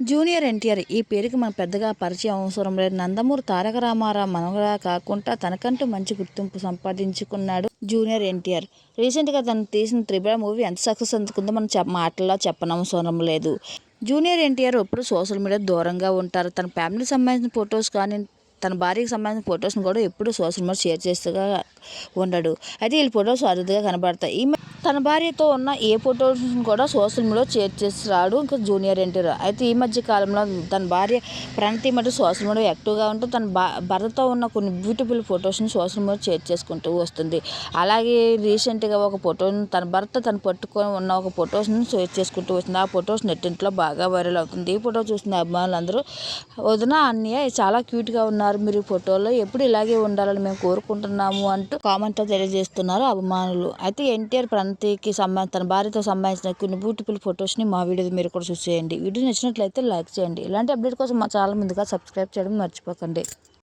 Junior NTR ఈ పేరుకి మన పెద్దగా పరిచయం అవసరం లేదు. నందమూరి తారక రామారావు మనవగా కాకుండా తనకంటూ మంచి గుర్తింపు సంపాదించుకున్నాడు జూనియర్ ఎన్టీఆర్. రీసెంట్గా తను తీసిన త్రిబుల మూవీ ఎంత సక్సెస్ అందుకుందో మనం చెప్ప మాటల్లో చెప్పనవసరం లేదు. జూనియర్ ఎన్టీఆర్ ఎప్పుడు సోషల్ మీడియా దూరంగా ఉంటారు. తన ఫ్యామిలీకి సంబంధించిన ఫొటోస్ కానీ తన భార్యకి సంబంధించిన ఫొటోస్ని కూడా ఎప్పుడు సోషల్ మీడియా షేర్ చేస్తూగా ఉండడు. అయితే వీళ్ళ ఫొటోస్ అరుదుగా కనబడతాయి. ఈ తన భార్యతో ఉన్న ఏ ఫోటోస్ని కూడా సోషల్ మీడియాలో షేర్ చేస్తున్నాడు ఇంకా జూనియర్ ఎన్టీఆర్. అయితే ఈ మధ్య కాలంలో తన భార్య ప్రణతి మటు సోషల్ మీడియా యాక్టివ్గా ఉంటూ తన భర్తతో ఉన్న కొన్ని బ్యూటిఫుల్ ఫొటోస్ని సోషల్ మీడియా షేర్ చేసుకుంటూ వస్తుంది. అలాగే రీసెంట్గా ఒక ఫోటోని తన భర్త తను పట్టుకొని ఉన్న ఒక ఫొటోస్ని షేర్ చేసుకుంటూ వస్తుంది ఆ ఫొటోస్ నెట్టింట్లో బాగా వైరల్ అవుతుంది. ఈ ఫోటో చూసిన అభిమానులందరూ వదిన అన్నయ్య చాలా క్యూట్గా ఉన్నారు. మీరు ఈ ఫోటోలో ఎప్పుడు ఇలాగే ఉండాలని మేము కోరుకుంటున్నాము అంటూ కామెంట్తో తెలియజేస్తున్నారు అభిమానులు. అయితే ఎన్టీఆర్ శాంతికి సంబంధించిన తన భార్యతో సంబంధించిన కొన్ని బ్యూటిఫుల్ ఫొటోస్ని మా వీడియో మీరు కూడా చూసేయండి. వీడియో నచ్చినట్లయితే లైక్ చేయండి. ఇలాంటి అప్డేట్ కోసం మా ఛానల్ ముందుగా సబ్స్క్రైబ్ చేయడం మర్చిపోకండి.